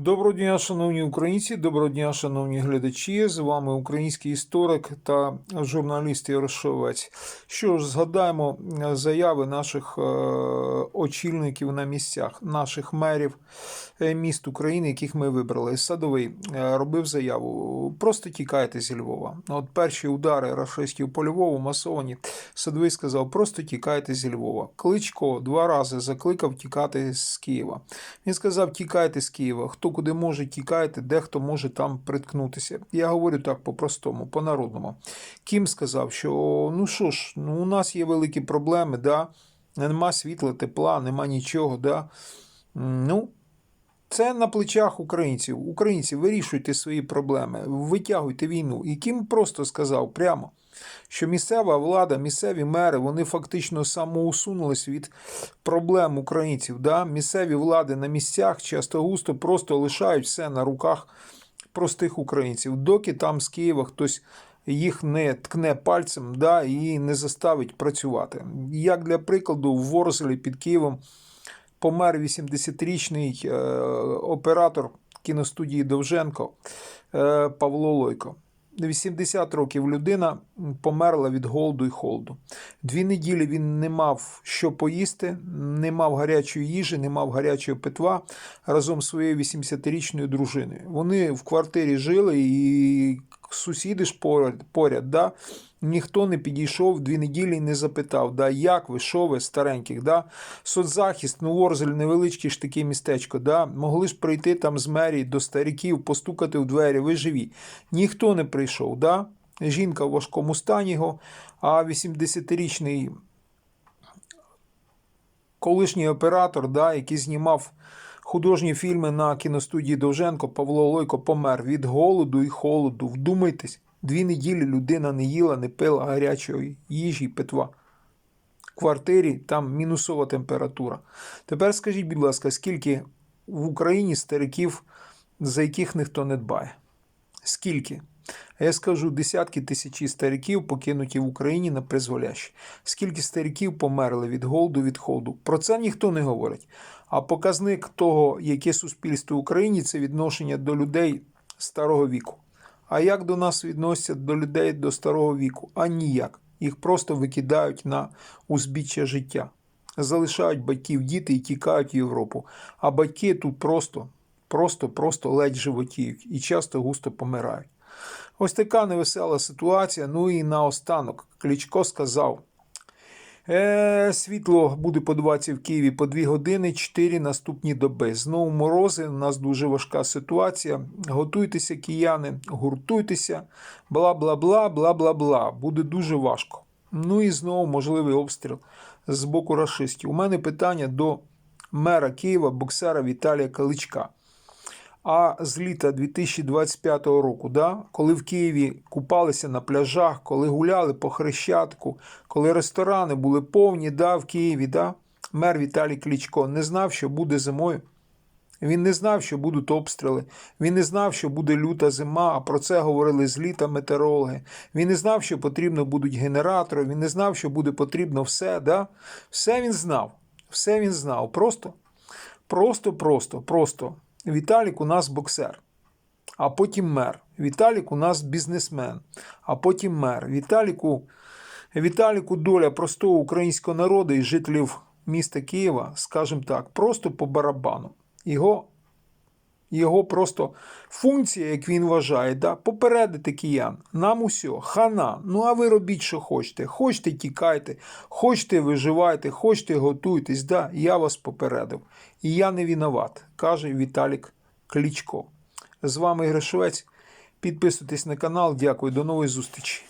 Доброго дня, шановні українці, доброго дня, шановні глядачі. З вами український історик та журналіст Ярошовець. Що ж, згадаємо е, заяви наших е, очільників на місцях, наших мерів е, міст України, яких ми вибрали. Садовий робив заяву: просто тікайте зі Львова. От перші удари рашистів по Львову масовані. Садовий сказав: просто тікайте зі Львова. Кличко два рази закликав тікати з Києва. Він сказав: тікайте з Києва. Хто куди може, тікайте, дехто може там приткнутися. Я говорю так по-простому, по-народному. Кім сказав, що ну що ж, ну у нас є великі проблеми, да? нема світла, тепла, нема нічого. Да? Ну, це на плечах українців. Українці, вирішуйте свої проблеми, витягуйте війну. І Кім просто сказав прямо, що місцева влада, місцеві мери, вони фактично самоусунулись від проблем українців. Да? Місцеві влади на місцях часто густо просто лишають все на руках простих українців, доки там з Києва хтось їх не ткне пальцем да, і не заставить працювати. Як для прикладу, в Ворзелі під Києвом помер 80-річний е, оператор кіностудії Довженко е, Павло Лойко. 80 років людина померла від голоду і холоду. Дві неділі він не мав що поїсти, не мав гарячої їжі, не мав гарячого питва разом з своєю 80-річною дружиною. Вони в квартирі жили, і сусіди ж поряд, поряд да? ніхто не підійшов дві неділі і не запитав, да, як ви, що ви, стареньких. Да? Соцзахист, ну Ворзель, невеличке ж таке містечко, да? могли ж прийти там з мерії до стариків, постукати в двері, ви живі. Ніхто не прийшов. Да? Жінка в важкому стані його, а 80-річний колишній оператор, да, який знімав художні фільми на кіностудії Довженко, Павло Лойко помер від голоду і холоду. Вдумайтесь, дві неділі людина не їла, не пила гарячої їжі і питва. В квартирі там мінусова температура. Тепер скажіть, будь ласка, скільки в Україні стариків, за яких ніхто не дбає? Скільки? А я скажу десятки тисячі стариків покинуті в Україні на призволяще. Скільки стариків померли від голоду, від холоду. Про це ніхто не говорить. А показник того, яке суспільство в Україні, це відношення до людей старого віку. А як до нас відносяться до людей до старого віку? А ніяк. Їх просто викидають на узбіччя життя. Залишають батьків діти і тікають в Європу. А батьки тут просто, просто, просто ледь животіють і часто густо помирають. Ось така невесела ситуація. Ну і наостанок Кличко сказав: е, світло буде подаватися в Києві по 2 години, 4 наступні доби. Знову морози. У нас дуже важка ситуація. Готуйтеся, кияни, гуртуйтеся, бла бла бла, бла бла бла. Буде дуже важко. Ну і знову можливий обстріл з боку рашистів. У мене питання до мера Києва, боксера Віталія Каличка. А з літа 2025 року, да, коли в Києві купалися на пляжах, коли гуляли по Хрещатку, коли ресторани були повні да, в Києві, да, мер Віталій Кличко не знав, що буде зимою. Він не знав, що будуть обстріли. Він не знав, що буде люта зима, а про це говорили з літа метеорологи. Він не знав, що потрібно будуть генератори. Він не знав, що буде потрібно все. Да? Все він знав. Все він знав. Просто, просто, просто, просто. Віталік у нас боксер, а потім мер. Віталік у нас бізнесмен, а потім мер. Віталіку, Віталіку доля простого українського народу і жителів міста Києва, скажімо так, просто по барабану. Його, його просто функція, як він вважає, да, попередити киян. Нам усьо, хана. Ну а ви робіть, що хочете. Хочете, тікайте, хочете, виживайте, хочете, готуйтесь. Да, я вас попередив. І я не виноват, каже Віталік Кличко. З вами Гришовець. Підписуйтесь на канал. Дякую, до нової зустрічі.